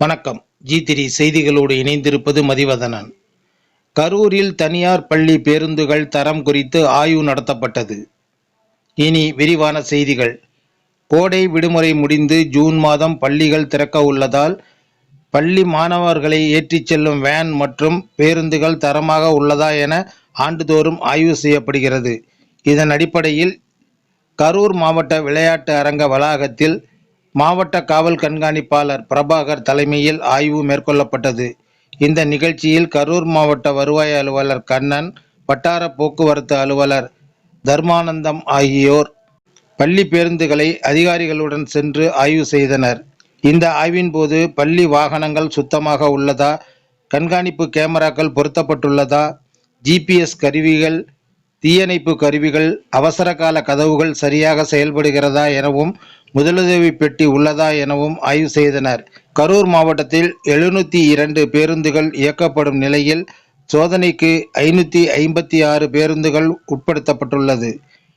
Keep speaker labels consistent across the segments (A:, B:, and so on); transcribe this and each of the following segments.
A: வணக்கம். ஜி திரி செய்திகளோடு இணைந்திருப்பது மதிவதனன். கரூரில் தனியார் பள்ளி பேருந்துகள் தரம் குறித்து ஆய்வு நடத்தப்பட்டது. இனி விரிவான செய்திகள். கோடை விடுமுறை முடிந்து ஜூன் மாதம் பள்ளிகள் திறக்க உள்ளதால் பள்ளி மாணவர்களை ஏற்றிச் செல்லும் வேன் மற்றும் பேருந்துகள் தரமாக உள்ளதா என ஆண்டுதோறும் ஆய்வு செய்யப்படுகிறது. இதன் அடிப்படையில் கரூர் மாவட்ட விளையாட்டு அரங்க வளாகத்தில் மாவட்ட காவல் கண்காணிப்பாளர் பிரபாகர் தலைமையில் ஆய்வு மேற்கொள்ளப்பட்டது. இந்த நிகழ்ச்சியில் கரூர் மாவட்ட வருவாய் அலுவலர் கண்ணன் வட்டார போக்குவரத்து அலுவலர் தர்மானந்தம் ஆகியோர் பள்ளி பேருந்துகளை அதிகாரிகளுடன் சென்று ஆய்வு செய்தனர். இந்த ஆய்வின் போது பள்ளி வாகனங்கள் சுத்தமாக உள்ளதா கண்காணிப்பு கேமராக்கள் பொருத்தப்பட்டுள்ளதா ஜிபிஎஸ் கருவிகள் தீயணைப்பு கருவிகள் அவசர கால கதவுகள் சரியாக செயல்படுகிறதா எனவும் முதலுதவி பெட்டி உள்ளதா எனவும் ஆய்வு செய்தனர். கரூர் மாவட்டத்தில் எழுநூற்றி இரண்டு பேருந்துகள் இயக்கப்படும் நிலையில் சோதனைக்கு ஐநூற்றி ஐம்பத்தி ஆறு பேருந்துகள் உட்படுத்தப்பட்டுள்ளது.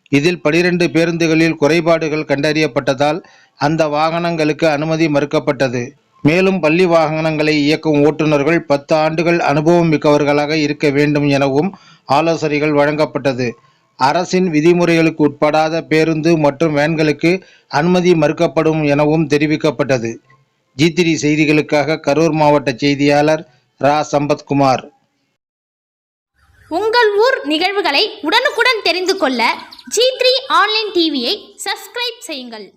A: இதில் பனிரெண்டு பேருந்துகளில் குறைபாடுகள் கண்டறியப்பட்டதால் அந்த வாகனங்களுக்கு அனுமதி மறுக்கப்பட்டது. மேலும் பள்ளி வாகனங்களை இயக்கும் ஓட்டுநர்கள் பத்து ஆண்டுகள் அனுபவம் மிக்கவர்களாக இருக்க வேண்டும் எனவும் ஆலோசனைகள் வழங்கப்பட்டது. அரசின் விதிமுறைகளுக்கு உட்படாத பேருந்து மற்றும் வேன்களுக்கு அனுமதி மறுக்கப்படும் எனவும் தெரிவிக்கப்பட்டது. ஜி த்ரீ செய்திகளுக்காக கரூர் மாவட்ட செய்தியாளர் ரா. சம்பத்குமார்.
B: உங்கள் ஊர் நிகழ்வுகளை உடனுக்குடன் தெரிந்து கொள்ள ஜி த்ரீ ஆன்லைன் டிவியை சப்ஸ்கிரைப் செய்யுங்கள்.